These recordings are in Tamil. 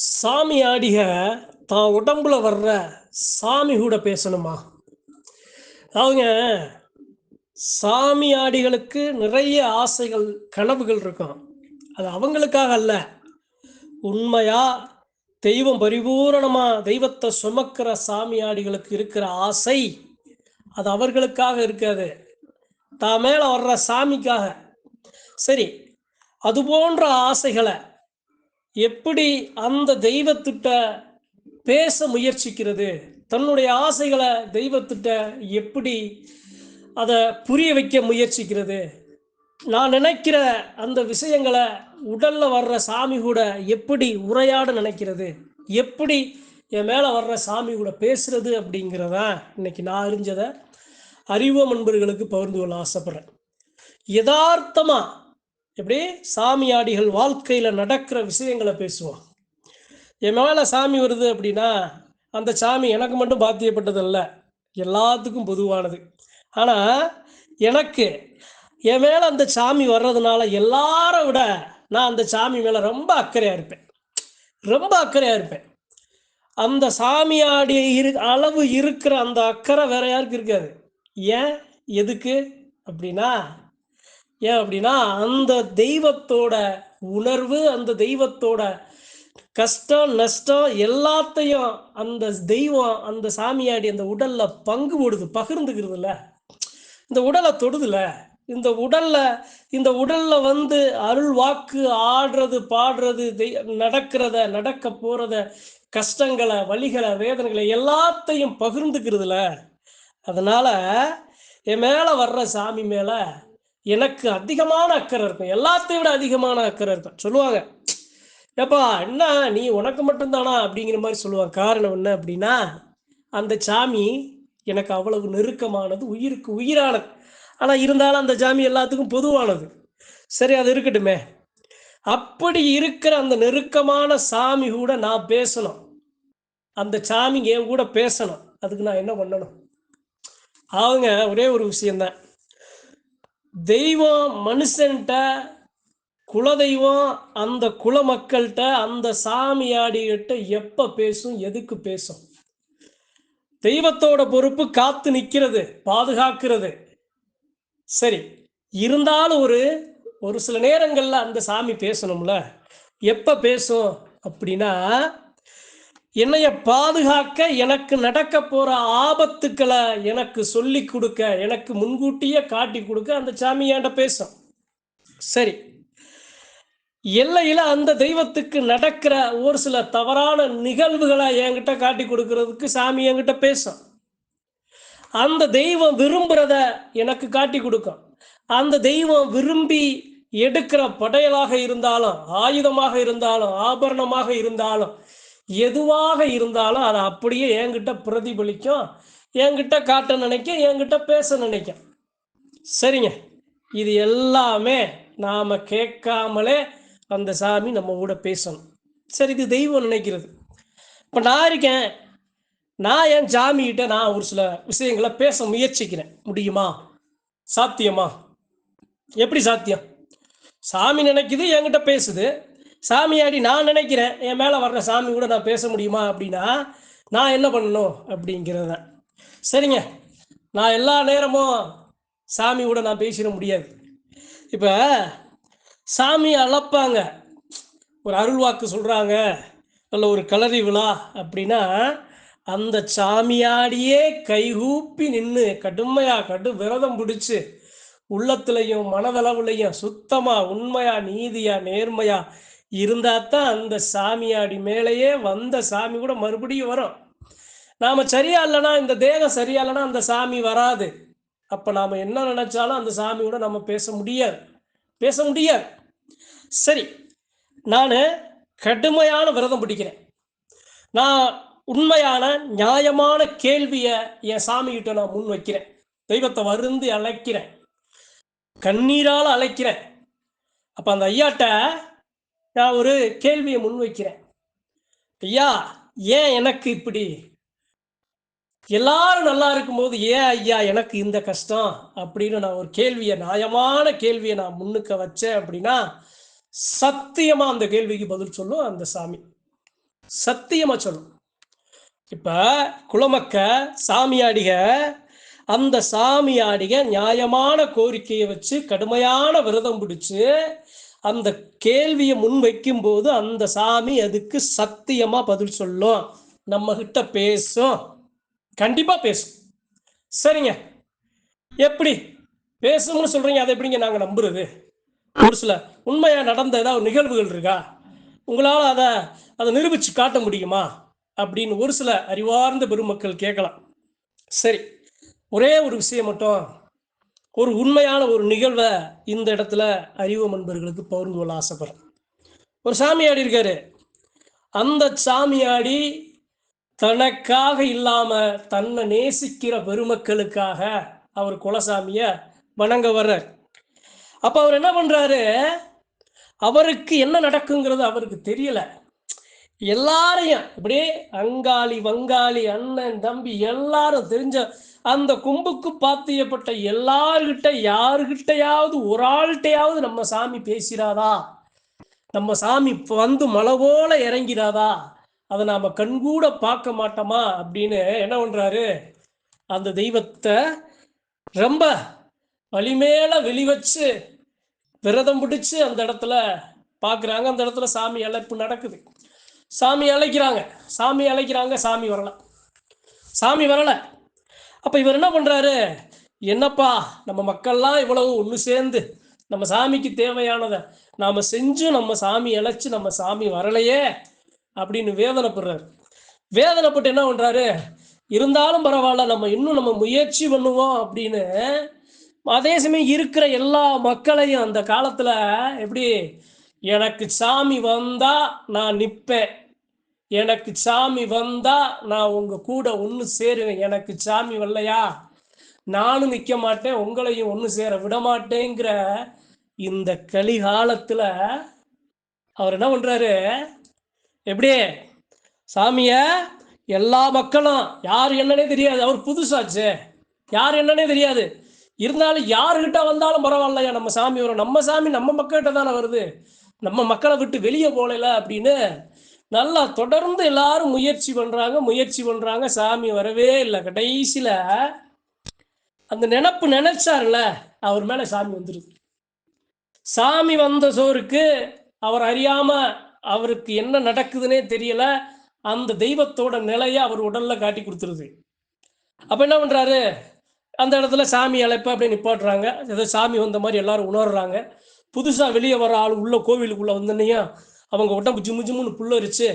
சாமி ஆடிக தான் உடம்புல வர்ற சாமி கூட பேசணுமா? அவங்க சாமி ஆடிகளுக்கு நிறைய ஆசைகள் கனவுகள் இருக்கும். அது அவங்களுக்காக அல்ல. உண்மையா தெய்வம் பரிபூரணமா தெய்வத்தை சுமக்கிற சாமி ஆடிகளுக்கு இருக்கிற ஆசை அது அவர்களுக்காக இருக்காது. தான் மேல வர்ற சாமிக்காக. சரி அது போன்ற ஆசைகளை எப்படி அந்த தெய்வத்திட்ட பேச முயற்சிக்கிறது? தன்னுடைய ஆசைகளை தெய்வத்திட்ட எப்படி அதை புரிய வைக்க முயற்சிக்கிறது? நான் நினைக்கிற அந்த விஷயங்களை உடல்ல வர்ற சாமி கூட எப்படி உரையாட நினைக்கிறது? எப்படி என் மேலே வர்ற சாமி கூட பேசுறது அப்படிங்கிறத இன்னைக்கு நான் அறிஞ்சதை அறிவோம் நண்பர்களுக்கு பகிர்ந்து கொள்ள ஆசைப்படுறேன். யதார்த்தமாக எப்படி? சாமியாடிகள் வாழ்க்கையில் நடக்கிற விஷயங்களை பேசுவோம் என் மேலே சாமி வருது அப்படின்னா அந்த சாமி எனக்கு மட்டும் பாத்தியப்பட்டதல்ல. எல்லாத்துக்கும் பொதுவானது. ஆனால் எனக்கு என் மேலே அந்த சாமி வர்றதுனால எல்லார விட நான் அந்த சாமி மேலே ரொம்ப அக்கறையாக இருப்பேன். ரொம்ப அக்கறையாக இருப்பேன். அந்த சாமியாடி இரு அளவு இருக்கிற அந்த அக்கறை வேற யாருக்கு இருக்காது. ஏன்? எதுக்கு? அப்படின்னா ஏன் அப்படின்னா அந்த தெய்வத்தோட உணர்வு அந்த தெய்வத்தோட கஷ்டம் நஷ்டம் எல்லாத்தையும் அந்த தெய்வம் அந்த சாமியாடி அந்த உடல்ல பங்கு போடுது பகிர்ந்துக்கிறதுல. இந்த உடலை தொடுதுல. இந்த உடல்ல இந்த உடல்ல வந்து அருள் வாக்கு ஆடுறது பாடுறது தெய்- நடக்கிறத நடக்க போறத கஷ்டங்களை வலிகளை வேதனைகளை எல்லாத்தையும் பகிர்ந்துக்கிறதுல. அதனால என் மேல வர்ற சாமி மேல எனக்கு அதிகமான அக்கறை இருக்கும். எல்லாத்தையும் விட அதிகமான அக்கறை இருக்கும். சொல்லுவாங்க ஏப்பா என்ன நீ உனக்கு மட்டும்தானா? அப்படிங்கிற மாதிரி சொல்லுவாங்க. காரணம் என்ன அப்படின்னா அந்த சாமி எனக்கு அவ்வளவு நெருக்கமானது உயிருக்கு உயிரானது. ஆனால் இருந்தாலும் அந்த சாமி எல்லாத்துக்கும் பொதுவானது. சரி அது இருக்கட்டுமே. அப்படி இருக்கிற அந்த நெருக்கமான சாமி கூட நான் பேசணும். அந்த சாமி என் கூட பேசணும். அதுக்கு நான் என்ன பண்ணணும்? அவங்க ஒரே ஒரு விஷயம்தான். தெய்வம் மனுஷன்ட்ட குலதெய்வம் அந்த குல மக்கள்கிட்ட அந்த சாமியாடிகிட்ட எப்போ பேசும் எதுக்கு பேசும்? தெய்வத்தோட பொறுப்பு காத்து நிற்கிறது பாதுகாக்கிறது. சரி இருந்தாலும் ஒரு ஒரு சில நேரங்களில் அந்த சாமி பேசணும்ல? எப்போ பேசும்? அப்படின்னா என்னைய பாதுகாக்க எனக்கு நடக்க போற ஆபத்துக்களை எனக்கு சொல்லி கொடுக்க எனக்கு முன்கூட்டியே காட்டி கொடுக்க அந்த சாமி என்கிட்ட பேசும் சரி. எல்லையில அந்த தெய்வத்துக்கு நடக்கிற ஒரு சில தவறான நிகழ்வுகளை என்கிட்ட காட்டி கொடுக்கறதுக்கு சாமி என்கிட்ட பேசும் அந்த தெய்வம் விரும்புறத எனக்கு காட்டி கொடுக்கும் அந்த தெய்வம் விரும்பி எடுக்கிற படையலாக இருந்தாலும் ஆயுதமாக இருந்தாலும் ஆபரணமாக இருந்தாலும் எதுவாக இருந்தாலும் அதை அப்படியே என்கிட்ட பிரதிபலிக்கும் என்கிட்ட காட்ட நினைக்கும் என்கிட்ட பேச நினைக்கும். சரிங்க. இது எல்லாமே நாம் கேட்காமலே அந்த சாமி நம்ம கூட பேசணும். சரி இது தெய்வம் நினைக்கிறது. இப்போ நான் இருக்கேன். நான் என் சாமிகிட்ட நான் ஒரு சில விஷயங்களை பேச முயற்சிக்கிறேன். முடியுமா? சாத்தியமா? எப்படி சாத்தியம்? சாமி நினைக்குது என்கிட்ட பேசுது. சாமியாடி நான் நினைக்கிறேன் என் மேலே வர்ற சாமி கூட நான் பேச முடியுமா அப்படின்னா நான் என்ன பண்ணணும் அப்படிங்கிறத. சரிங்க. நான் எல்லா நேரமும் சாமி கூட நான் பேசிட முடியாது. இப்போ சாமி அளப்பாங்க ஒரு அருள்வாக்கு சொல்கிறாங்க நல்ல ஒரு கலரி விழா அப்படின்னா அந்த சாமியாடியே கைகூப்பி நின்று கடுமையாக கடு விரதம் பிடிச்சி உள்ளத்துலையும் மனதளவுலையும் சுத்தமாக உண்மையாக நீதியாக நேர்மையாக இருந்தா தான் அந்த சாமியாடி மேலேயே வந்த சாமி கூட மறுபடியும் வரும். நாம சரியா இல்லைன்னா இந்த தேகம் சரியா இல்லைன்னா அந்த சாமி வராது. அப்ப நாம என்ன நினைச்சாலும் அந்த சாமியோட நம்ம பேச முடியாது. பேச முடியாது. சரி நான் கடுமையான விரதம் பிடிக்கிறேன். நான் உண்மையான நியாயமான கேள்வியை என் சாமிகிட்ட நான் முன் வைக்கிறேன். தெய்வத்தை வருந்து அழைக்கிறேன். கண்ணீரால் அழைக்கிறேன். அப்ப அந்த ஐயாட்ட நான் ஒரு கேள்வியை முன்வைக்கிறேன். ஐயா ஏன் எனக்கு இப்படி? எல்லாரும் நல்லா இருக்கும்போது ஏன் ஐயா எனக்கு இந்த கஷ்டம்? அப்படின்னு நான் ஒரு கேள்வியை நியாயமான கேள்வியை நான் முன்னுக்க வச்சேன் அப்படின்னா சத்தியமா அந்த கேள்விக்கு பதில் சொல்லும் அந்த சாமி. சத்தியமா சொல்லும். இப்ப குலமக்க சாமியாடிக அந்த சாமியாடிக நியாயமான கோரிக்கையை வச்சு கடுமையான விரதம் பிடிச்சு அந்த கேள்வியை முன்வைக்கும் போது அந்த சாமி அதுக்கு சத்தியமா பதில் சொல்லும். நம்ம கிட்ட பேசும். கண்டிப்பா பேசும். சரிங்க. எப்படி? பேசும்னு சொல்றீங்க அதை எப்படிங்க நாங்க நம்புறது? ஒரு சில உண்மையா நடந்த ஏதாவது நிகழ்வுகள் இருக்கா? உங்களால் அதை அதை நிரூபிச்சு காட்ட முடியுமா? அப்படின்னு ஒரு சில அறிவார்ந்த பெருமக்கள் கேட்கலாம். சரி. ஒரே ஒரு விஷயம் மட்டும் ஒரு உண்மையான ஒரு நிகழ்வை இந்த இடத்துல அறிவு நண்பர்களுக்கு பகிர்ந்து கொள்ள ஆசைப்படுறேன். ஒரு சாமியாடி இருக்காரு. அந்த சாமியாடி தனக்காக இல்லாம தன்னை நேசிக்கிற பெருமக்களுக்காக அவர் குலசாமிய வணங்க வர்றார். அப்ப அவர் என்ன பண்றாரு? அவருக்கு என்ன நடக்குங்கிறது அவருக்கு தெரியல. எல்லாரையும் இப்படியே அங்காளி வங்காளி அண்ணன் தம்பி எல்லாரும் தெரிஞ்ச அந்த கும்புக்கு பாத்தியப்பட்ட எல்லார்கிட்ட யாருகிட்டையாவது ஒரு ஆள்கிட்டையாவது நம்ம சாமி பேசிடாதா நம்ம சாமி வந்து மலை போல இறங்கிறாதா? அதை நாம கண்கூட பார்க்க மாட்டோமா? அப்படின்னு என்ன பண்றாரு? அந்த தெய்வத்தை ரொம்ப வலிமேல வெளி வச்சு விரதம் பிடிச்சு அந்த இடத்துல பார்க்குறாங்க அந்த இடத்துல சாமி அழைப்பு நடக்குது. சாமி அழைக்கிறாங்க. சாமி அழைக்கிறாங்க சாமி வரல. சாமி வரல. அப்போ இவர் என்ன பண்ணுறாரு என்னப்பா நம்ம மக்கள்லாம் இவ்வளவு ஒன்று சேர்ந்து நம்ம சாமிக்கு தேவையானதை நாம் செஞ்சும் நம்ம சாமி அழைச்சி நம்ம சாமி வரலையே அப்படின்னு வேதனைப்படுறாரு. வேதனைப்பட்டு என்ன பண்ணுறாரு இருந்தாலும் பரவாயில்ல நம்ம இன்னும் நம்ம முயற்சி பண்ணுவோம் அப்படின்னு அதே சமயம் இருக்கிற எல்லா மக்களையும் அந்த காலத்தில் எப்படி எனக்கு சாமி வந்தா நான் நிற்பேன் எனக்கு சாமி வந்தா நான் உங்க கூட ஒன்று சேருவேன். எனக்கு சாமி வரலையா? நானும் நிற்க மாட்டேன். உங்களையும் ஒன்று சேர விட மாட்டேங்கிற இந்த கலிகாலத்துல அவர் என்ன பண்றாரு? எப்படி சாமிய எல்லா மக்களும் யார் என்னன்னே தெரியாது. அவர் புதுசாச்சு. யார் என்னன்னே தெரியாது. இருந்தாலும் யாருக்கிட்ட வந்தாலும் பரவாயில்லையா? நம்ம சாமி வரும். நம்ம சாமி நம்ம மக்கள்கிட்ட தானே வருது. நம்ம மக்களை விட்டு வெளியே போகல அப்படின்னு நல்லா தொடர்ந்து எல்லாரும் முயற்சி பண்றாங்க முயற்சி பண்றாங்க. சாமி வரவே இல்லை. கடைசியில அந்த நினப்பு நினைச்சார்ல அவர் மேல சாமி வந்துருது. சாமி வந்த சோருக்கு அவர் அறியாம அவருக்கு என்ன நடக்குதுன்னே தெரியல. அந்த தெய்வத்தோட நிலையை அவர் உடல்ல காட்டி கொடுத்துருது. அப்ப என்ன பண்றாரு? அந்த இடத்துல சாமி அழைப்ப அப்படியே நிப்பாட்டுறாங்க. ஏதோ சாமி வந்த மாதிரி எல்லாரும் உணர்றாங்க. புதுசாக வெளியே வர ஆள் உள்ள கோவிலுக்குள்ளே வந்தனையா அவங்க உடம்பு ஜிம்மு ஜிம்முன்னு புல்லரிச்சு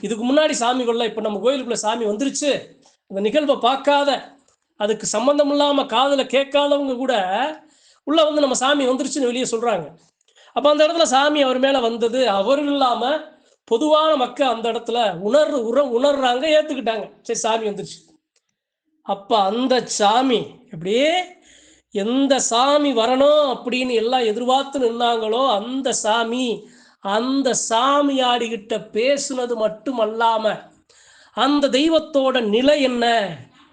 இதுக்கு முன்னாடி சாமி கொள்ள இப்போ நம்ம கோயிலுக்குள்ள சாமி வந்துருச்சு. அந்த நிகழ்வை பார்க்காத அதுக்கு சம்மந்தம் இல்லாமல் காதில் கேட்காதவங்க கூட உள்ளே வந்து நம்ம சாமி வந்துருச்சுன்னு வெளியே சொல்கிறாங்க அப்போ அந்த இடத்துல சாமி அவர் மேலே வந்தது அவர் இல்லாமல் பொதுவான மக்கள் அந்த இடத்துல உணர் உற உணர்றாங்க ஏற்றுக்கிட்டாங்க சரி சாமி வந்துருச்சு. அப்போ அந்த சாமி எப்படியே எந்த சாமி வரணும் அப்படின்னு எல்லாம் எதிர்பார்த்து நின்னாங்களோ அந்த சாமி அந்த சாமியாடிகிட்ட பேசுனது மட்டும் அல்லாம அந்த தெய்வத்தோட நிலை என்ன?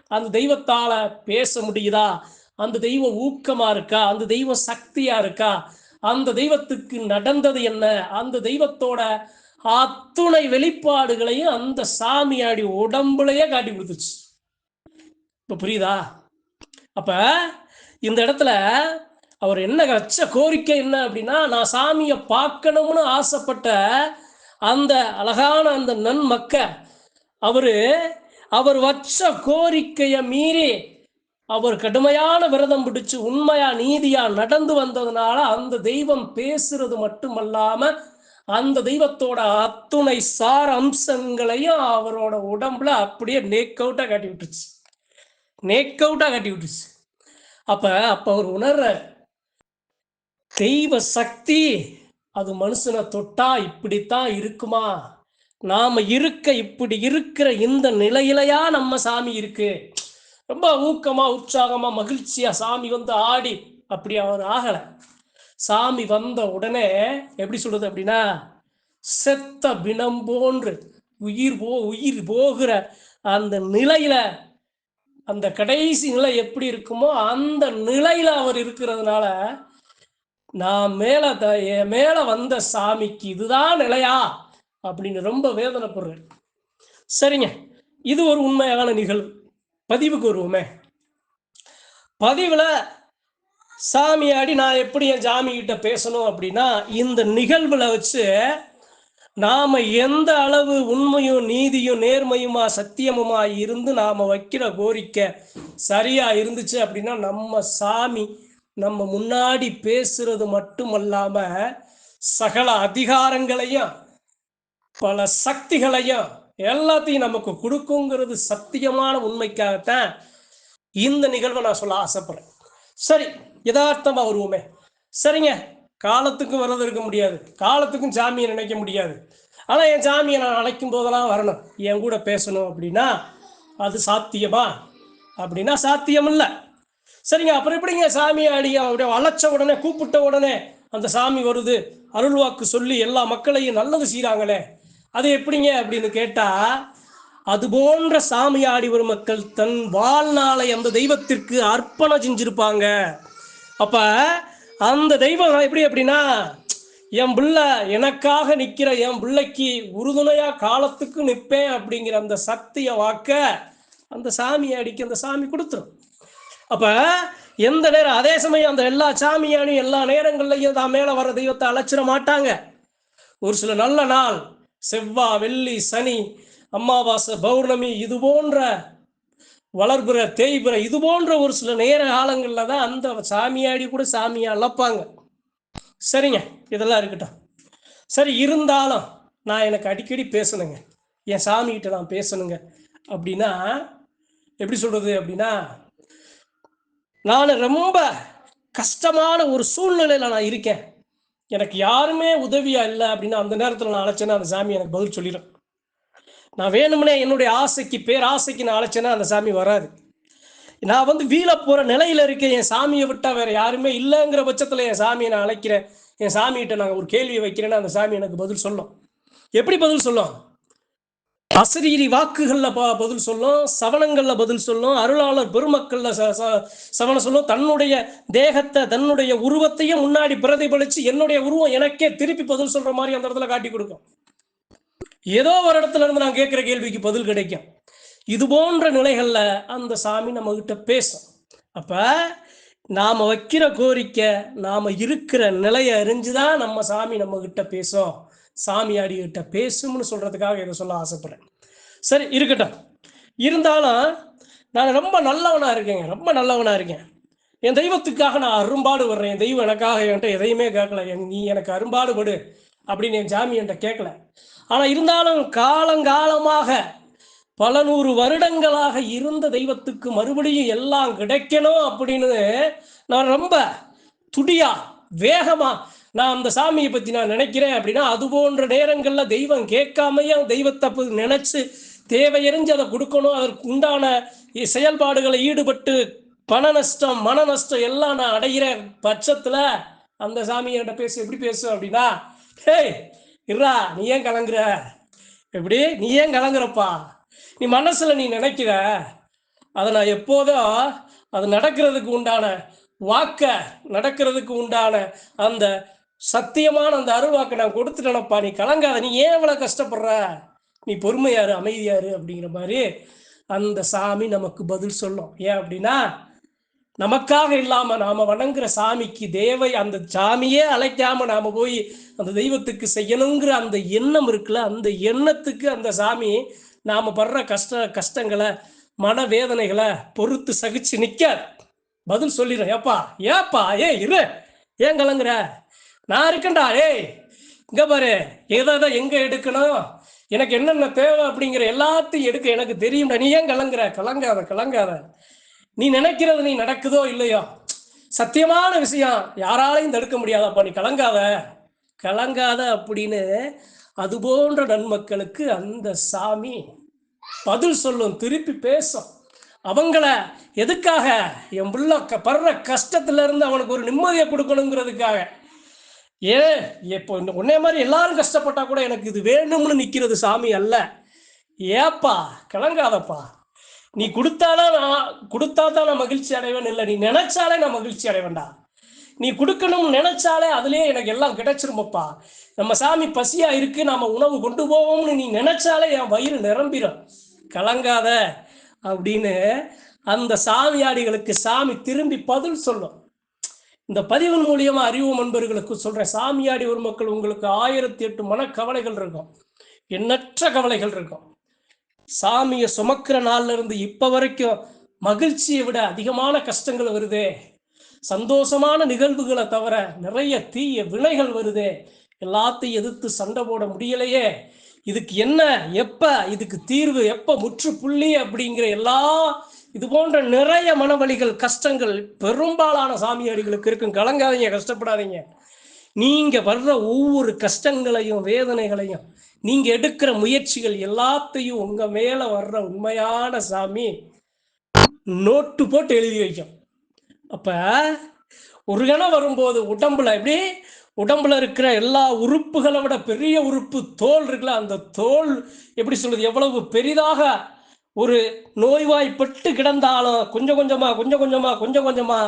அந்த தெய்வத்தால பேச முடியுதா? அந்த தெய்வம் ஊக்கமா இருக்கா? அந்த தெய்வம் சக்தியா இருக்கா? அந்த தெய்வத்துக்கு நடந்தது என்ன? அந்த தெய்வத்தோட அத்துணை வெளிப்பாடுகளையும் அந்த சாமியாடி உடம்புலயே காட்டி கொடுத்துச்சு. இப்ப புரியுதா? அப்ப இந்த இடத்துல அவர் என்ன வச்ச கோரிக்கை என்ன அப்படின்னா நான் சாமியை பார்க்கணும்னு ஆசைப்பட்ட அந்த அழகான அந்த நன்மக்க அவரு அவர் வச்ச கோரிக்கையை மீறி அவர் கடுமையான விரதம் பிடிச்சு உண்மையா நீதியா நடந்து வந்ததுனால அந்த தெய்வம் பேசுறது மட்டுமல்லாம அந்த தெய்வத்தோட அத்துணை சார அம்சங்களையும் அவரோட உடம்புல அப்படியே நேக் அவுட்டா காட்டி விட்டுருச்சு. நேக் அவுட்டா காட்டி விட்டுருச்சு. அப்ப அப்ப அவர் உணர்ற தெய்வ சக்தி அது மனுஷனை தொட்டா இப்படித்தான் இருக்குமா? நாம இருக்க இப்படி இருக்கிற இந்த நிலையிலையா நம்ம சாமி இருக்கு? ரொம்ப ஊக்கமா உற்சாகமா மகிழ்ச்சியா சாமி வந்து ஆடி அப்படி அவர் ஆகல. சாமி வந்த உடனே எப்படி சொல்றது அப்படின்னா செத்த பிணம் போன்று உயிர் போ உயிர் போகிற அந்த நிலையில அந்த கடைசி நிலை எப்படி இருக்குமோ அந்த நிலையில அவர் இருக்கிறதுனால நான் மேல த- என் மேல வந்த சாமிக்கு இதுதான் நிலையா அப்படின்னு ரொம்ப வேதனைப்படுறேன். சரிங்க. இது ஒரு உண்மையான நிகழ்வு. பதிவுக்கு வருவோமே பதிவில் சாமியாடி நான் எப்படி என் ஜாமி கிட்ட பேசணும் அப்படின்னா இந்த நிகழ்வுல வச்சு நாம எந்த அளவு உண்மையும் நீதியும் நேர்மையுமா சத்தியமுமா இருந்து நாம வைக்கிற கோரிக்கை சரியா இருந்துச்சு அப்படின்னா நம்ம சாமி நம்ம முன்னாடி பேசுறது மட்டுமல்லாம சகல அதிகாரங்களையும் பல சக்திகளையும் எல்லாத்தையும் நமக்கு கொடுக்குங்கிறது சத்தியமான உண்மைக்காகத்தான் இந்த நிகழ்வை நான் சொல்ல ஆசைப்படுறேன். சரி யதார்த்தமா வருவோமே. சரிங்க. காலத்துக்கும் விரதம் இருக்க முடியாது. காலத்துக்கும் சாமியை நினைக்க முடியாது. ஆனால் என் சாமியை நான் அழைக்கும் போதெல்லாம் வரணும். என் கூட பேசணும் அப்படின்னா அது சாத்தியமா? அப்படின்னா சாத்தியம் இல்லை சரிங்க அப்புறம் எப்படிங்க சாமியை அடிய அப்படியே அழைச்ச உடனே கூப்பிட்ட உடனே அந்த சாமி வருது. அருள்வாக்கு சொல்லி எல்லா மக்களையும் நல்லது செய்கிறாங்களே அது எப்படிங்க அப்படின்னு கேட்டால் அது போன்ற சாமியாடி வரும் மக்கள் தன் வாழ்நாளை அந்த தெய்வத்திற்கு அர்ப்பணம் செஞ்சிருப்பாங்க. அப்போ அந்த தெய்வம் எப்படி அப்படின்னா என் பிள்ளை எனக்காக நிற்கிற என் பிள்ளைக்கு உறுதுணையா காலத்துக்கு நிற்பேன் அப்படிங்கிற அந்த சக்திய வாக்க அந்த சாமியை அடிக்க அந்த சாமி கொடுத்துரும். அப்ப எந்த நேரம் அதே சமயம் அந்த எல்லா சாமியானும் எல்லா நேரங்கள்லையும் தான் மேல வர தெய்வத்தை அழைச்சிட மாட்டாங்க. ஒரு சில நல்ல நாள் செவ்வா வெள்ளி சனி அமாவாசை பௌர்ணமி இது போன்ற வளர்புற தேய்புற இது போன்ற ஒரு சில நேர காலங்களில் தான் அந்த சாமியாடி கூட சாமியை அழைப்பாங்க சரிங்க இதெல்லாம் இருக்கட்டும். சரி இருந்தாலும் நான் எனக்கு அடிக்கடி பேசணுங்க. என் சாமிகிட்ட நான் பேசணுங்க. அப்படின்னா எப்படி சொல்கிறது அப்படின்னா நான் ரொம்ப கஷ்டமான ஒரு சூழ்நிலையில் நான் இருக்கேன். எனக்கு யாருமே உதவியாக இல்லை அப்படின்னா அந்த நேரத்தில் நான் அழைச்சேன்னா அந்த சாமி எனக்கு பதில் சொல்லிடும் நான் வேணும்னே என்னுடைய ஆசைக்கு பேர் ஆசைக்கு நான் அழைச்சேன்னா அந்த சாமி வராது. நான் வந்து வீழ போற நிலையில இருக்கேன் என் சாமியை விட்டால் வேற யாருமே இல்லைங்கிற பட்சத்தில் என் சாமியை நான் அழைக்கிறேன். என் சாமிகிட்ட நான் ஒரு கேள்வியை வைக்கிறேன்னா அந்த சாமி எனக்கு பதில் சொல்லும். எப்படி பதில் சொல்லும்? அசரீரி வாக்குகளில் ப- பதில் சொல்லும் சவனங்களில் பதில் சொல்லும் அருளாளர் பெருமக்கள்ல ச- ச- சவணம் சொல்லும். தன்னுடைய தேகத்தை தன்னுடைய உருவத்தையும் முன்னாடி பிரதிபலித்து என்னுடைய உருவம் எனக்கே திருப்பி பதில் சொல்கிற மாதிரி அந்த இடத்துல காட்டி கொடுக்கும். ஏதோ ஒரு இடத்துல இருந்து நான் கேட்குற கேள்விக்கு பதில் கிடைக்கும். இது போன்ற நிலைகளில் அந்த சாமி நம்ம கிட்ட பேசும். அப்போ நாம் வைக்கிற கோரிக்கை நாம் இருக்கிற நிலையை அறிஞ்சு தான் நம்ம சாமி நம்ம கிட்ட பேசும். சாமி கிட்ட பேசும்னு சொல்கிறதுக்காக இதை சொல்ல ஆசைப்பட்றேன். சரி இருக்கட்டும். இருந்தாலும் நான் ரொம்ப நல்லவனாக இருக்கேங்க ரொம்ப நல்லவனாக இருக்கேன். என் தெய்வத்துக்காக நான் அரும்பாடு வர்றேன் என் தெய்வம் எனக்காக என்கிட்ட எதையுமே கேட்கல. என் நீ எனக்கு அரும்பாடுபடு அப்படின்னு என் சாமி என்கிட்ட கேட்கல. ஆனால் இருந்தாலும் காலங்காலமாக பல நூறு வருடங்களாக இருந்த தெய்வத்துக்கு மறுபடியும் எல்லாம் கிடைக்கணும் அப்படின்னு நான் ரொம்ப துடியா வேகமா நான் அந்த சாமியை பத்தி நான் நினைக்கிறேன் அப்படின்னா அது போன்ற நேரங்கள்ல தெய்வம் கேட்காமையே அந்த தெய்வத்தை பத்தி நினைச்சு தேவையறிஞ்சு அதை கொடுக்கணும். அதற்கு உண்டான செயல்பாடுகளை ஈடுபட்டு பண நஷ்டம் மன நஷ்டம் எல்லாம் நான் அடைகிற பட்சத்துல அந்த சாமி பேசி எப்படி பேசுவேன் அப்படின்னா ஹேய் இறா நீ ஏன் கலங்குற? எப்படி? நீ ஏன் கலங்குறப்பா? நீ மனசில் நீ நினைக்கிற? அதை நான் எப்போதும் அது நடக்கிறதுக்கு உண்டான வாக்க நடக்கிறதுக்கு உண்டான அந்த சத்தியமான அந்த அருள்வாக்கை நான் கொடுத்துட்டேனப்பா. நீ கலங்காத. நீ ஏன் இவ்வளோ கஷ்டப்படுற? நீ பொறுமையாரு அமைதியாரு அப்படிங்கிற மாதிரி அந்த சாமி நமக்கு பதில் சொல்லும். ஏன் அப்படின்னா நமக்காக இல்லாம நாம வணங்குற சாமிக்கு தேவை அந்த சாமியே அழைக்காம நாம போய் அந்த தெய்வத்துக்கு செய்யணுங்கிற அந்த எண்ணம் இருக்குல்ல அந்த எண்ணத்துக்கு அந்த சாமி நாம படுற கஷ்ட கஷ்டங்களை மனவேதனைகளை பொறுத்து சகிச்சு நிக்காது பதில் சொல்லிடும் ஏப்பா ஏப்பா ஏ இரு. ஏன் கலங்குற? நான் இருக்கேன்டா ஏய். இங்க பாரு எதை எதை எங்க எடுக்கணும்? எனக்கு என்னென்ன தேவை அப்படிங்கிற எல்லாத்தையும் எடுக்க எனக்கு தெரியும்டா. நீ ஏன் கலங்குற? கலங்காத கலங்காத. நீ நினைக்கிறது நீ நடக்குதோ இல்லையோ? சத்தியமான விஷயம். யாராலையும் தடுக்க முடியாதப்பா. நீ கலங்காத. கலங்காத அப்படின்னு அது போன்ற நன்மக்களுக்கு அந்த சாமி பதில் சொல்லும் திருப்பி பேசும். அவங்கள எதுக்காக? என் பிள்ளை க- படுற கஷ்டத்துல இருந்து அவனுக்கு ஒரு நிம்மதியை கொடுக்கணுங்கிறதுக்காக. ஏ இப்போ உன்னே மாதிரி எல்லாரும் கஷ்டப்பட்டா கூட எனக்கு இது வேணும்னு நிற்கிறது சாமி அல்ல. ஏப்பா கலங்காதப்பா. நீ கொடுத்தாதான் நான் கொடுத்தா தான் நான் மகிழ்ச்சி அடைவேன் இல்லை நீ நினைச்சாலே நான் மகிழ்ச்சி அடைவேன்டா. நீ கொடுக்கணும்னு நினைச்சாலே அதுலயே எனக்கு எல்லாம் கிடைச்சிருமப்பா நம்ம சாமி பசியா இருக்கு நாம உணவு கொண்டு போவோம்னு நீ நினைச்சாலே என் வயிறு நிரம்பிடும் கலங்காத அப்படின்னு அந்த சாமியாடிகளுக்கு சாமி திரும்பி பதில் சொல்லும். இந்த பதிவின் மூலியமா அறிவு நண்பர்களுக்கு சொல்றேன் சாமியாடி ஒரு மக்கள் உங்களுக்கு ஆயிரத்தி எட்டு மனக்கவலைகள் இருக்கும். எண்ணற்ற கவலைகள் இருக்கும். சாமியை சுமக்கிற நாள்ல இருந்து இப்ப வரைக்கும் மகிழ்ச்சியை விட அதிகமான கஷ்டங்கள் வருதே. சந்தோஷமான நிகழ்வுகளை தவிர நிறைய தீய வினைகள் வருதே. எல்லாத்தையும் எதிர்த்து சண்டை போட முடியலையே. இதுக்கு என்ன எப்ப இதுக்கு தீர்வு எப்ப முற்றுப்புள்ளி அப்படிங்கிற எல்லா இது போன்ற நிறைய மனவழிகள் கஷ்டங்கள் பெரும்பாலான சாமியாடிகளுக்கு இருக்கும். கலங்காதீங்க கஷ்டப்படாதீங்க. நீங்க வர்ற ஒவ்வொரு கஷ்டங்களையும் வேதனைகளையும் நீங்க எடுக்கிற முயற்சிகள் எல்லாத்தையும் உங்க மேல வர்ற உண்மையான சாமி நோட்டு போட்டு எழுதி வைக்கும். அப்ப ஒரு கணம் வரும்போது உடம்புல எப்படி? உடம்புல இருக்கிற எல்லா உறுப்புகளை விட பெரிய உறுப்பு தோல் இருக்குல்ல அந்த தோல் எப்படி சொல்றது? எவ்வளவு பெரிதாக ஒரு நோய்வாய்ப்பட்டு கிடந்தாலும் கொஞ்சம் கொஞ்சமா கொஞ்சம் கொஞ்சமா கொஞ்சம் கொஞ்சமா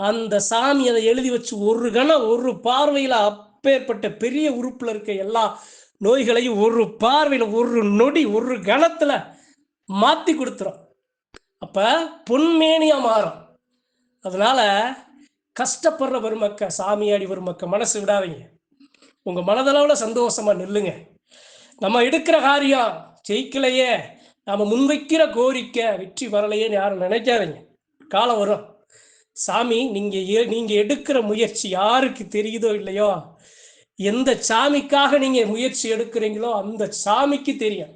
அந்த சாமி அதை எழுதி வச்சு ஒரு கணம் ஒரு பார்வையில அப்பேற்பட்ட பெரிய உறுப்புல இருக்க எல்லா நோய்களையும் ஒரு பார்வையில் ஒரு நொடி ஒரு கணத்தில் மாற்றி கொடுத்துரும். அப்போ பொன்மேனியாக மாறும். அதனால கஷ்டப்படுற பெருமக்க சாமியாடி பெருமக்க மனசு விடாதீங்க. உங்கள் மனதளவில் சந்தோஷமாக நில்லுங்க. நம்ம எடுக்கிற காரியம் ஜெயிக்கலையே நாம் முன்வைக்கிற கோரிக்கை வெற்றி வரலையேன்னு யாரும் நினைக்காதீங்க. காலம் வரும். சாமி நீங்கள் நீங்கள் எடுக்கிற முயற்சி யாருக்கு தெரியுதோ இல்லையோ எந்த சாமிக்காக நீங்க முயற்சி எடுக்கிறீங்களோ அந்த சாமிக்கு தெரியும்.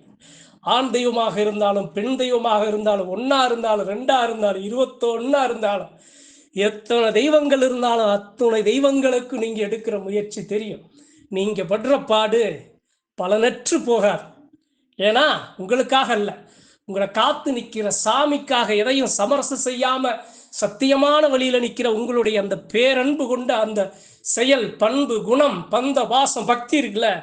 ஆண் தெய்வமாக இருந்தாலும் பெண் தெய்வமாக இருந்தாலும் ஒன்னா இருந்தாலும் ரெண்டா இருந்தாலும் இருபத்தொன்னா இருந்தாலும் எத்தனை தெய்வங்கள் இருந்தாலும் அத்துணை தெய்வங்களுக்கு நீங்க எடுக்கிற முயற்சி தெரியும். நீங்க படுற பாடு பலனற்று போகாது. ஏன்னா உங்களுக்காக அல்ல. உங்களை காத்து நிற்கிற சாமிக்காக எதையும் சமரசம் செய்யாம சத்தியமான வழியில நிற்கிற உங்களுடைய அந்த பேரன்பு கொண்ட அந்த செயல் பண்பு குணம் பந்த வாசம் பக்தி இருக்குல்ல?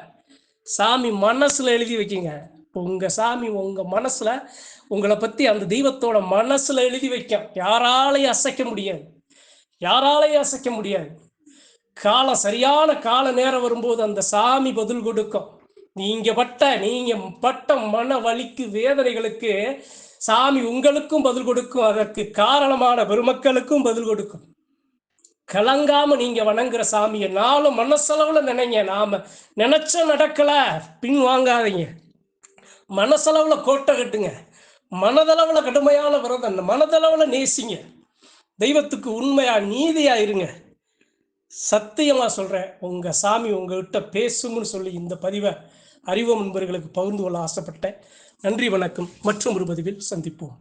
சாமி மனசுல எழுதி வைக்கிங்க. உங்க சாமி உங்க மனசுல உங்களை பத்தி அந்த தெய்வத்தோட மனசுல எழுதி வைக்கும். யாராலையும் அசைக்க முடியாது. யாராலையும் அசைக்க முடியாது. காலம் சரியான கால நேரம் வரும்போது அந்த சாமி பதில் கொடுக்கும். நீங்க பட்ட நீங்க பட்ட மன வலிக்கு வேதனைகளுக்கு சாமி உங்களுக்கும் பதில் கொடுக்கும். அதற்கு காரணமான பெருமக்களுக்கும் பதில் கொடுக்கும். கலங்காம நீங்க வணங்குற சாமியை நாளும் மனசளவுல நினைங்க. நாம நினைச்ச நடக்கல. பின் வாங்காதீங்க. மனசளவுல கோட்டை கட்டுங்க. மனதளவுல கடுமையான விரதம். மனதளவுல நேசிங்க. தெய்வத்துக்கு உண்மையா நீதியா இருங்க. சத்தியமா சொல்றேன். உங்க சாமி உங்ககிட்ட பேசும்னு சொல்லி இந்த பதிவை அறிவோம் நண்பர்களுக்கு பகிர்ந்து கொள்ள ஆசைப்பட்டேன். நன்றி வணக்கம். மற்றும் ஒரு பதிவில் சந்திப்போம்.